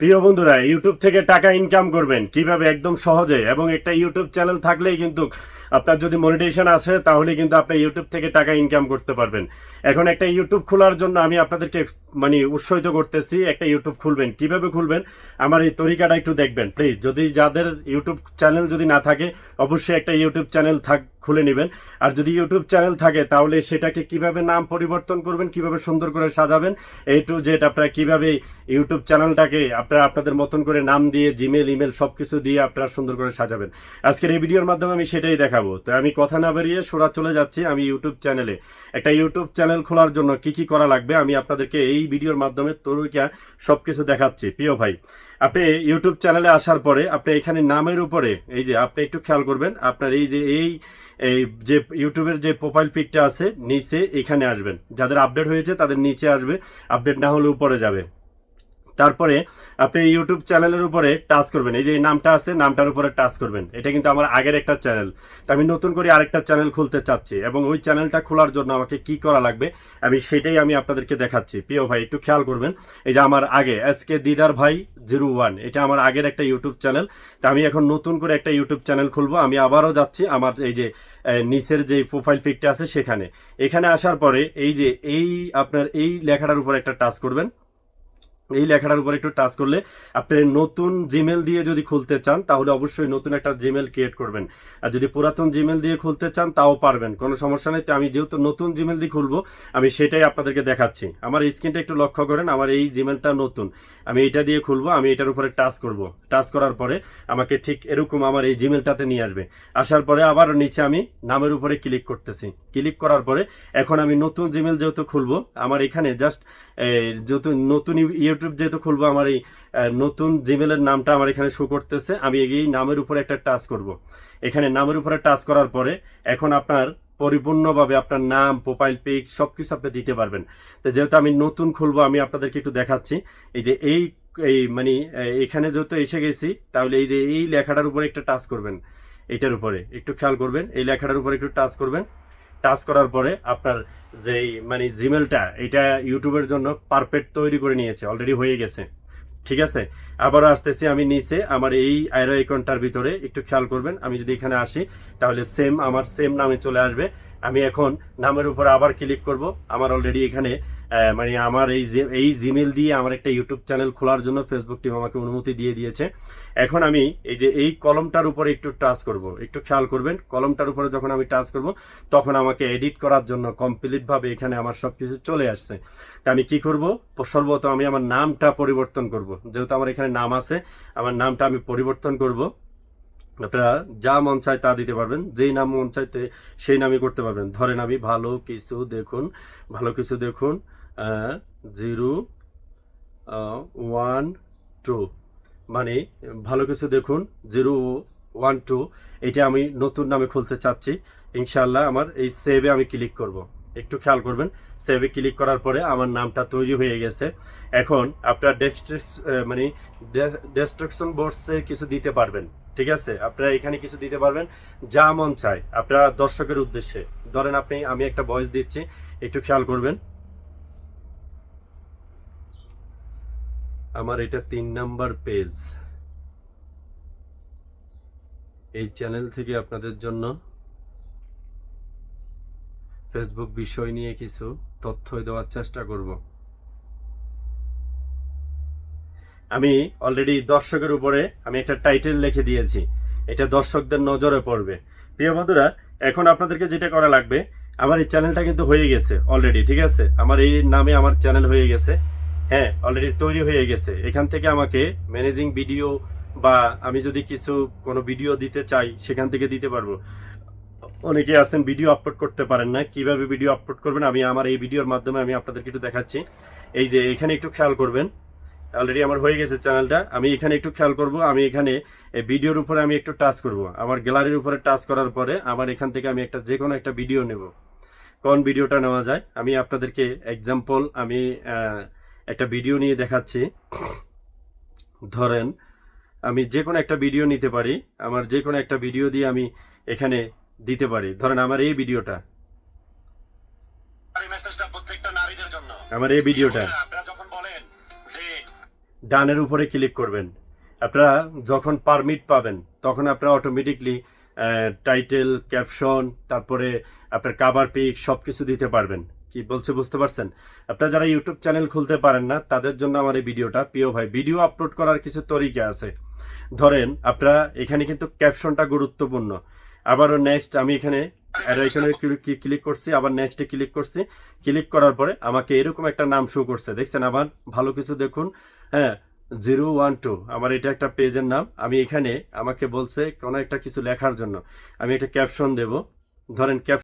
প্রিয় বন্ধুরা ইউটিউব থেকে টাকা ইনকাম করবেন। কীভাবে? একদম সহজে। এবং একটা ইউটিউব চ্যানেল থাকলেই কিন্তু আপনার যদি মনিটেশন আসে, তাহলে কিন্তু আপনি ইউটিউব থেকে টাকা ইনকাম করতে পারবেন। এখন একটা ইউটিউব খোলার জন্য আমি আপনাদেরকে মানে উৎসাহিত করতেছি, একটা ইউটিউব খুলবেন। কীভাবে খুলবেন? আমার এই তরিকাটা একটু দেখবেন প্লিজ যদি যাদের ইউটিউব চ্যানেল যদি না থাকে, অবশ্যই একটা ইউটিউব চ্যানেল থাক, খুলে নেবেন। আর যদি ইউটিউব চ্যানেল থাকে, তাহলে সেটাকে কীভাবে নাম পরিবর্তন করবেন, কীভাবে সুন্দর করে সাজাবেন এই টু জেড আপনারা কীভাবে ইউটিউব চ্যানেলটাকে আপনারা আপনাদের মতন করে নাম দিয়ে জিমেল ইমেল সব কিছু দিয়ে আপনারা সুন্দর করে সাজাবেন। আজকের এই ভিডিওর মাধ্যমে আমি সেটাই দেখাবো। তো আমি কথা না বেরিয়ে সোরা চলে যাচ্ছি আমি ইউটিউব চ্যানেলে একটা ইউটিউব চ্যানেল খোলার জন্য কি কি করা লাগবে আমি আপনাদেরকে এই ভিডিওর মাধ্যমে তরিকা সব কিছু দেখাচ্ছি। প্রিয় ভাই, আপনি ইউটিউব চ্যানেলে আসার পরে আপনি এখানে নামের উপরে, এই যে আপনি একটু খেয়াল করবেন, আপনার এই যে এই এই যে ইউটিউবের যে প্রোফাইল পিকটা আছে, নিচে এখানে আসবেন। যাদের আপডেট হয়েছে তাদের নিচে আসবে আপডেট না হলে উপরে যাবে। তারপরে আপনি ইউটিউব চ্যানেলের উপরে টাচ করবেন। এই যে নামটা আছে, নামটার উপরে টাচ করবেন। এটা কিন্তু আমার আগের একটা চ্যানেল। তো আমি নতুন করে আরেকটা চ্যানেল খুলতে চাচ্ছি এবং ওই চ্যানেলটা খোলার জন্য আমাকে কি করা লাগবে, আমি সেটাই আমি আপনাদেরকে দেখাচ্ছি। প্রিয় ভাই, একটু খেয়াল করবেন, এই যে আমার আগে এস কে দিদার ভাই জিরো ওয়ান, এটা আমার আগের একটা ইউটিউব চ্যানেল। তা আমি এখন নতুন করে একটা ইউটিউব চ্যানেল খুলবো। আমি আবারও যাচ্ছি আমার এই যে নিচের যে প্রোফাইল পিকটা আছে সেখানে। এখানে আসার পরে এই যে এই আপনার এই লেখাটার উপর একটা টাচ করবেন। এই লেখাটার উপর একটু টাচ করলে আপনি নতুন জিমেল দিয়ে যদি খুলতে চান, তাহলে অবশ্যই নতুন একটা জিমেল ক্রিয়েট করবেন। আর যদি পুরাতন জিমেল দিয়ে খুলতে চান, তাও পারবেন। কোনো সমস্যা নেই। আমি যেহেতু নতুন জিমেল দিয়ে খুলবো, আমি সেটাই আপনাদেরকে দেখাচ্ছি। আমার স্ক্রিনটা একটু লক্ষ্য করেন, আমার এই জিমেলটা নতুন। আমি এটা দিয়ে খুলবো, আমি এটার উপরে টাচ করব। টাচ করার পরে আমাকে ঠিক এরকম আমার এই জিমেলটাতে নিয়ে আসবে। আসার পরে আবার নিচে আমি নামের উপরে ক্লিক করতেছি। ক্লিক করার পরে এখন আমি নতুন জিমেল যেহেতু খুলবো, আমার এখানে জাস্ট যেহেতু নতুন ইউ- ইউটিউব যেহেতু খুলবো, আমার এই নতুন জিমেলের নামটা আমার এখানে শো করতেছে। আমি এই নামের উপরে একটা টাচ করব। এখানে নামের উপরে টাচ করার পরে এখন আপনার পরিপূর্ণভাবে আপনার নাম প্রোফাইল পিক সব কিছু আপনি দিতে পারবেন। তো যেহেতু আমি নতুন খুলবো, আমি আপনাদেরকে একটু দেখাচ্ছি। এই যে এই এই মানে এখানে যেহেতু এসে গেছি, তাহলে এই যে এই লেখাটার উপরে একটা টাচ করবেন। এটার উপরে একটু খেয়াল করবেন। এই লেখাটার উপরে একটু টাচ করবেন। টাচ করার পরে আপনার যেই মানে জিমেলটা এটা ইউটিউবের জন্য পারফেক্ট তৈরি করে নিয়েছে অলরেডি হয়ে গেছে। ঠিক আছে? আবারও আসতেছি আমি নিচে, আমার এই আইরো আইকনটার ভিতরে, একটু খেয়াল করবেন। আমি যদি এখানে আসি, তাহলে সেম আমার সেম নামে চলে আসবে। আমি এখন নামের উপরে আবার ক্লিক করব। আমার অলরেডি এখানে মানে আমার এই এই জিমেল দিয়ে আমার একটা ইউটিউব চ্যানেল খোলার জন্য ফেসবুক টিম আমাকে অনুমতি দিয়ে দিয়েছে। এখন আমি এই যে, এই কলমটার উপরে একটু টাচ করব। একটু খেয়াল করবেন, কলমটার উপরে যখন আমি টাচ করব, তখন আমাকে এডিট করার জন্য কমপ্লিটভাবে এখানে আমার সব কিছু চলে আসছে। তা আমি কি করব? সর্বপ্রথম আমি আমার নামটা পরিবর্তন করব। যেহেতু আমার এখানে নাম আছে, আমার নামটা আমি পরিবর্তন করব। আপনারা যা মন চায় তা দিতে পারবেন, যেই নাম মন চাইতে সেই নামই করতে পারবেন। ধরেন আমি ভালো কিছু দেখুন, ভালো কিছু দেখুন জিরো ওয়ান, টু। মানে ভালো কিছু দেখুন, জিরো, ওয়ান, টু। এটা আমি নতুন নামে খুলতে চাচ্ছি। ইনশাল্লাহ আমার এই সেভে আমি ক্লিক করব। একটু খেয়াল করবেন। সেভে ক্লিক করার পরে আমার নামটা তৈরি হয়ে গেছে। এখন আপনার ডেস্ট্রিক্স মানে ডেস্ট্রাকশন বোর্ডসে কিছু দিতে পারবেন, ঠিক আছে? আপনারা এখানে কিছু দিতে পারবেন, যা মন চায়। আপনারা দর্শকের উদ্দেশ্যে, ধরেন আপনি, আমি একটা ভয়েস দিচ্ছি, একটু খেয়াল করবেন। আমার এটা তিন নাম্বার পেজ এই চ্যানেল থেকে আপনাদের জন্য ফেসবুক বিষয় নিয়ে কিছু তথ্য দেওয়ার চেষ্টা করব। আমি অলরেডি দর্শকের উপরে আমি একটা টাইটেল লিখে দিয়েছি। এটা দর্শকদের নজরে পড়বে। প্রিয় বন্ধুরা, এখন আপনাদেরকে যেটা করা লাগবে, আমার এই চ্যানেলটা কিন্তু হয়ে গেছে অলরেডি ঠিক আছে? আমার এই নামে আমার চ্যানেল হয়ে গেছে। হ্যাঁ অলরেডি তৈরি হয়ে গেছে। এখান থেকে আমাকে ম্যানেজিং ভিডিও বা আমি যদি কিছু কোনো ভিডিও দিতে চাই, সেখান থেকে দিতে পারব। অনেকে আছেন ভিডিও আপলোড করতে পারেন না। কীভাবে ভিডিও আপলোড করবেন? আমি আমার এই ভিডিওর মাধ্যমে আমি আপনাদেরকে একটু দেখাচ্ছি। এই যে, এখানে একটু খেয়াল করবেন। অলরেডি আমার হয়ে গেছে চ্যানেলটা আমি এখানে একটু খেয়াল করব। আমি এখানে ভিডিওর উপরে আমি একটু টাচ করব। আমার গ্যালারির উপরে টাচ করার পরে আমার এখান থেকে আমি একটা যে কোনো একটা ভিডিও নেব। কোন ভিডিওটা নেওয়া যায়? আমি আপনাদেরকে এক্সাম্পল আমি একটা ভিডিও নিয়ে দেখাচ্ছি। ধরেন, আমি যে কোনো একটা ভিডিও নিতে পারি। আমার যে কোনো একটা ভিডিও দিয়ে আমি এখানে দিতে পারি। ধরেন আমার এই ভিডিওটা। আমার এই ভিডিওটা। ডানের উপরে ক্লিক করবেন। আপনারা যখন পারমিট পাবেন তখন আপনারা অটোমেটিকলি টাইটেল ক্যাপশন তারপরে আপনার কাভার পিক সব কিছু দিতে পারবেন। কি বলছে বুঝতে পারছেন? আপনারা যারা ইউটিউব চ্যানেল খুলতে পারেন না তাদের জন্য আমার এই ভিডিওটা। প্রিয় ভাই ভিডিও আপলোড করার কিছু তরিকা আছে। ধরেন আপনারা এখানে কিন্তু ক্যাপশনটা গুরুত্বপূর্ণ। আবারও নেক্সট আমি এখানে ক্লিক করছি, আবার নেক্সটে ক্লিক করছি। ক্লিক করার পরে আমাকে এরকম একটা নাম শো করছে। দেখছেন আবার? ভালো কিছু দেখুন। হ্যাঁ জিরো ওয়ান টু আমার এটা একটা পেজের নাম। আমি এখানে আমাকে বলছে কোনো একটা কিছু লেখার জন্য। আমি একটা ক্যাপশন দেব। ধরেন ক্যাপ